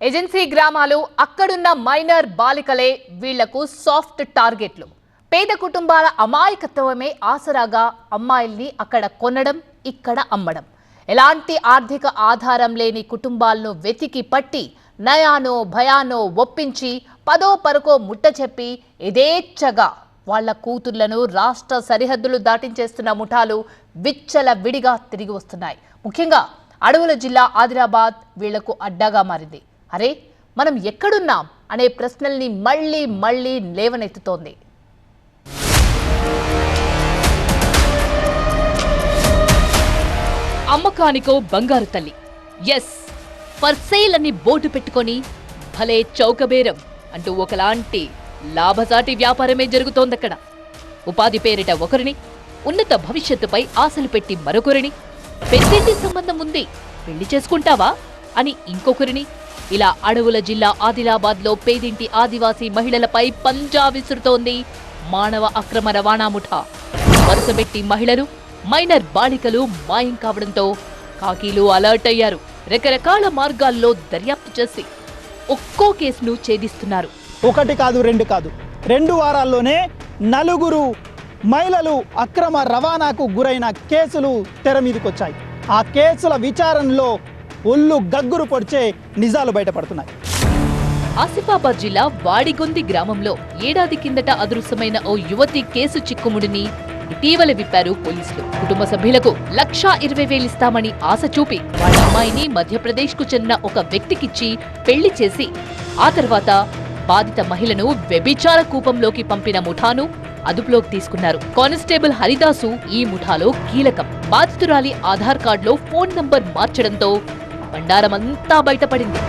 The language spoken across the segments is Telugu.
ఏజెన్సీ గ్రామాలు అక్కడున్న మైనర్ బాలికలే వీళ్ళకు సాఫ్ట్ టార్గెట్లు. పేద కుటుంబాల అమాయకత్వమే ఆసరాగా అమ్మాయిల్ని అక్కడ కొనడం ఇక్కడ అమ్మడం. ఎలాంటి ఆర్థిక ఆధారం లేని కుటుంబాలను వెతికి పట్టి నయానో భయానో ఒప్పించి పదో పరకో ముట్ట చెప్పి యథేచ్ఛగా వాళ్ళ కూతుర్లను రాష్ట్ర సరిహద్దులు దాటించేస్తున్న ముఠాలు విచ్చల విడిగా తిరిగి వస్తున్నాయి. ముఖ్యంగా అడవుల జిల్లా ఆదిలాబాద్ వీళ్ళకు అడ్డాగా మారింది. అరే మనం ఎక్కడున్నాం అనే ప్రశ్నల్ని మళ్ళీ మళ్ళీ లేవనెత్తుతోంది. అమ్మకానికో బంగారు తల్లి. ఎస్ ఫర్ సేల్ అని బోర్డు పెట్టుకొని భలే చౌకబేరం అంటూ ఒకలాంటి లాభసాటి వ్యాపారమే జరుగుతోందక్కడ. ఉపాధి పేరిట ఒకరిని ఉన్నత భవిష్యత్తుపై ఆశలు పెట్టి మరొకరిని పెద్దింటి సంబంధం ఉంది పెళ్ళి చేసుకుంటావా అని ఇంకొకరిని ఇలా అడవుల జిల్లా ఆదిలాబాద్లో పేదింటి ఆదివాసీ మహిళలపై పంజా విసురుతోంది మానవ అక్రమ రవాణా ముఠా. వరుసబెట్టి మహిళలు మైనర్ బాలికలు మాయం కావడంతో కాకీలు అలర్ట్ అయ్యారు. రకరకాల మార్గాల్లో దర్యాప్తు చేసి ఒక్కో కేసును ఛేదిస్తున్నారు. ఒకటి కాదు రెండు కాదు. రెండు వారాల్లోనే నలుగురు మహిళలు అక్రమ రవాణాకు గురైన కేసులు తెర మీదకొచ్చాయి. ఆ కేసుల విచారణలో ఒళ్ళు గగ్గురు పొడిచే నిజాలు బయటపడుతున్నాయి. ఆసిఫాబాద్ జిల్లా వాడిగొంది గ్రామంలో ఏడాది కిందట అదృశ్యమైన ఓ యువతి కేసు చిక్కుముడిని ఇటీవల విప్పారు పోలీసులు. కుటుంబ సభ్యులకు లక్షా ఇరవై వేలిస్తామని ఆశ చూపి వాళ్ళ అమ్మాయిని మధ్యప్రదేశ్కు చెందిన ఒక వ్యక్తికిచ్చి పెళ్ళి చేసి ఆ తర్వాత బాధిత మహిళను వ్యభిచార కూపంలోకి పంపిన ముఠాను అదుపులోకి తీసుకున్నారు. కానిస్టేబుల్ హరిదాసు ఈ ముఠాలో కీలకం. బాధితురాలి ఆధార్ కార్డులో ఫోన్ నంబర్ మార్చడంతో బండారమంతా బయటపడింది.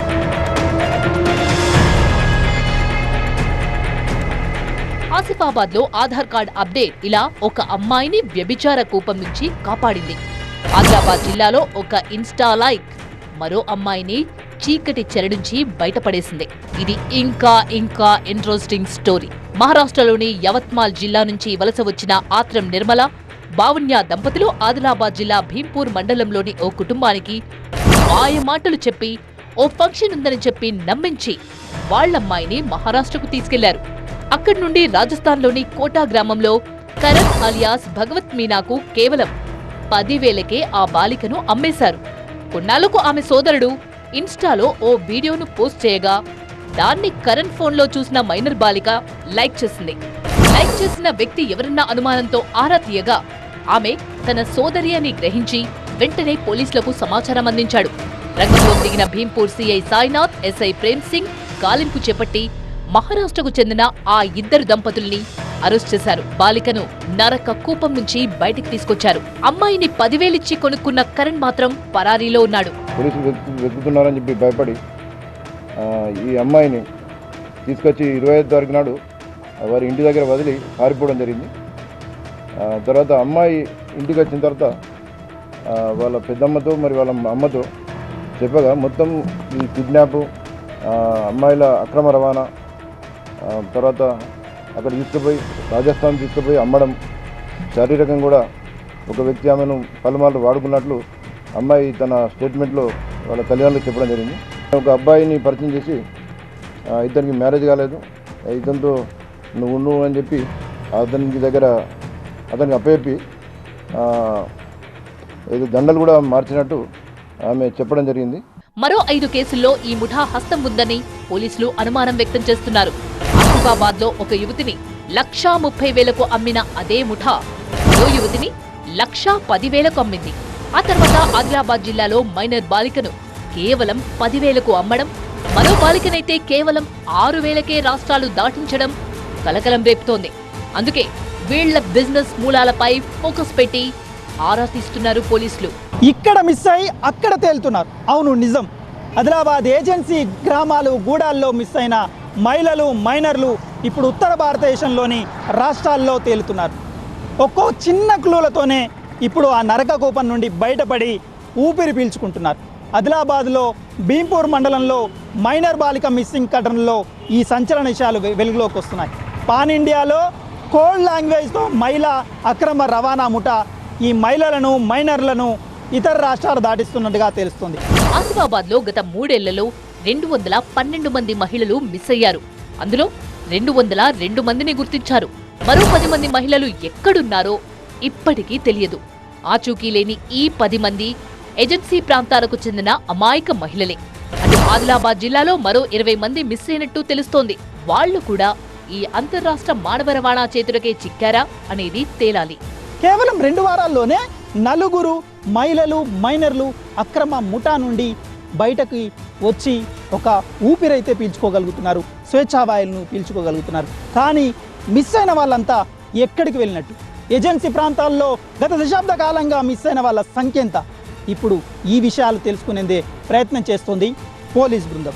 ఆసిఫాబాద్లో ఆధార్ కార్డ్ అప్డేట్ ఇలా ఒక అమ్మాయిని వ్యభిచార కూపం నుంచి కాపాడింది. ఆదిలాబాద్ జిల్లాలో ఒక ఇన్స్టా లైక్ మరో అమ్మాయిని చీకటి చెర నుంచి బయటపడేసింది. ఇది ఇంకా ఇంకా ఇంట్రెస్టింగ్ స్టోరీ. మహారాష్ట్రలోని యవత్మాల్ జిల్లా నుంచి వలస వచ్చిన ఆత్రం నిర్మల బావున్య దంపతులు ఆదిలాబాద్ జిల్లా భీంపూర్ మండలంలోని ఓ కుటుంబానికి మాయ మాటలు చెప్పి ఓ ఫంక్షన్ ఉందని చెప్పి నమ్మించి వాళ్ళమ్మాయిని మహారాష్ట్రకు తీసుకెళ్ళారు. అక్కడి నుండి రాజస్థాన్లోని కోటా గ్రామంలో కరణ్ అలియాస్ భగవత్ మీనాకు కేవలం పదివేలకే ఆ బాలికను అమ్మేశారు. కొన్నాళ్ళకు ఆమె సోదరుడు ఇన్స్టాలో ఓ వీడియోను పోస్ట్ చేయగా దాన్ని కరణ్ ఫోన్లో చూసిన మైనర్ బాలిక లైక్ చేసింది. లైక్ చేసిన వ్యక్తి ఎవరన్నా అనుమానంతో ఆరా తీయగా ఆమె తన సోదరి అని గ్రహించి వెంటనే పోలీసులకు సమాచారం అందించాడు. రంగంలో దిగిన భీంపూర్ సీఐ సాయినాథ్ ఎస్ఐ ప్రేమ్ సింగ్ గాలింపు చేపట్టి మహారాష్ట్రకు చెందిన ఆ ఇద్దరు దంపతుల్ని అరెస్ట్ చేశారు. బాలికను నరక కూపం నుంచి బయటికి తీసుకొచ్చారు. అమ్మాయిని పదివేలిచ్చి కొనుక్కున్న కరణ్ మాత్రం పరారీలో ఉన్నాడు. పోలీసులు వెతుకుతున్నారని చెప్పి భయపడి ఈ అమ్మాయిని తీసుకొచ్చి ఇరవై ఐదు తారీఖు నాడు వారి ఇంటి దగ్గర వదిలి పారిపోవడం జరిగింది. తర్వాత అమ్మాయి ఇంటికి వచ్చిన తర్వాత వాళ్ళ పెద్దమ్మతో మరి వాళ్ళ అమ్మతో చెప్పగా మొత్తం ఈ కిడ్నాప్ అమ్మాయిల అక్రమ రవాణా తర్వాత అక్కడ తీసుకుపోయి రాజస్థాన్ తీసుకుపోయి అమ్మడం శారీరకంగా కూడా ఒక వ్యక్తి ఆమెను పలుమార్లు వాడుకున్నట్లు అమ్మాయి తన స్టేట్మెంట్లో వాళ్ళ తల్లిదండ్రులకు చెప్పడం జరిగింది. ఒక అబ్బాయిని పరిచయం చేసి ఇతనికి మ్యారేజ్ కాలేదు. ఇతనితో నువ్వు ఉండు అని చెప్పి అతనికి దగ్గర అతనికి అప్పచెప్పి ఏదో దండలు కూడా మార్చినట్టు ఆమె చెప్పడం జరిగింది. మరో ఐదు కేసుల్లో ఈ ముఠా హస్తం ఉందని పోలీసులు అనుమానం వ్యక్తం చేస్తున్నారు. ఆసిఫాబాద్లో ఒక యువతిని లక్షా ముప్పై వేలకు అమ్మిన అదే ముఠా. మరో యువతిని లక్షా పదివేలకు అమ్మింది. ఆ తర్వాత ఆదిలాబాద్ జిల్లాలో మైనర్ బాలికను కేవలం పదివేలకు అమ్మడం మరో బాలికనైతే కేవలం ఆరు వేలకే రాష్ట్రాలు దాటించడం కలకలం రేపుతోంది. అందుకే వీళ్ళ బిజినెస్ మూలాలపై ఫోకస్ పెట్టి ఆరా తీస్తున్నారు పోలీసులు. ఇక్కడ మిస్ అయి అక్కడ తేలుతున్నారు. అవును నిజం. ఆదిలాబాద్ ఏజెన్సీ గ్రామాలు గూడాల్లో మిస్ అయిన మహిళలు మైనర్లు ఇప్పుడు ఉత్తర భారతదేశంలోని రాష్ట్రాల్లో తేలుతున్నారు. ఒక్కో చిన్న క్లూలతోనే ఇప్పుడు ఆ నరకకూపం నుండి బయటపడి ఊపిరి పీల్చుకుంటున్నారు. ఆదిలాబాద్లో భీంపూర్ మండలంలో మైనర్ బాలిక మిస్సింగ్ ఘటనలో ఈ సంచలన విషయాలు వె- వెలుగులోకి వస్తున్నాయి. పాన్ ఇండియాలో కోల్డ్ లాంగ్వేజ్తో మహిళ అక్రమ రవాణా ముఠ ఈ మహిళలను మైనర్లను ఇతర రాష్ట్రాలు దాటిస్తున్నట్టుగా తెలుస్తుంది. ఆసిఫాబాద్లో గత మూడేళ్ళలో రెండు వందల పన్నెండు మంది మహిళలు మిస్ అయ్యారు. అందులో రెండు వందల రెండు మందిని గుర్తించారు. మరో పది మంది మహిళలు ఎక్కడున్నారో ఇప్పటికీ తెలియదు. ఆచూకీ లేని ఈ పది మంది ఏజెన్సీ ప్రాంతాలకు చెందిన అమాయక మహిళలే. అటు ఆదిలాబాద్ జిల్లాలో మరో ఇరవై మంది మిస్ అయినట్టు తెలుస్తోంది. వాళ్ళు కూడా ఈ అంతర్రాష్ట్ర మానవ రవాణా చేతులకే చిక్కారా అనేది తేలాలి. కేవలం రెండు వారాల్లోనే నలుగురు మహిళలు మైనర్లు అక్రమ ముఠా నుండి బయటకి వచ్చి ఒక ఊపిరైతే పీల్చుకోగలుగుతున్నారు స్వేచ్ఛావాయులను పీల్చుకోగలుగుతున్నారు. కానీ మిస్ అయిన వాళ్ళంతా ఎక్కడికి వెళ్ళినట్టు? ఏజెన్సీ ప్రాంతాల్లో గత దశాబ్ద కాలంగా మిస్ అయిన వాళ్ళ సంఖ్య ఎంత? ఇప్పుడు ఈ విషయాలు తెలుసుకునేందే ప్రయత్నం చేస్తోంది పోలీస్ బృందం.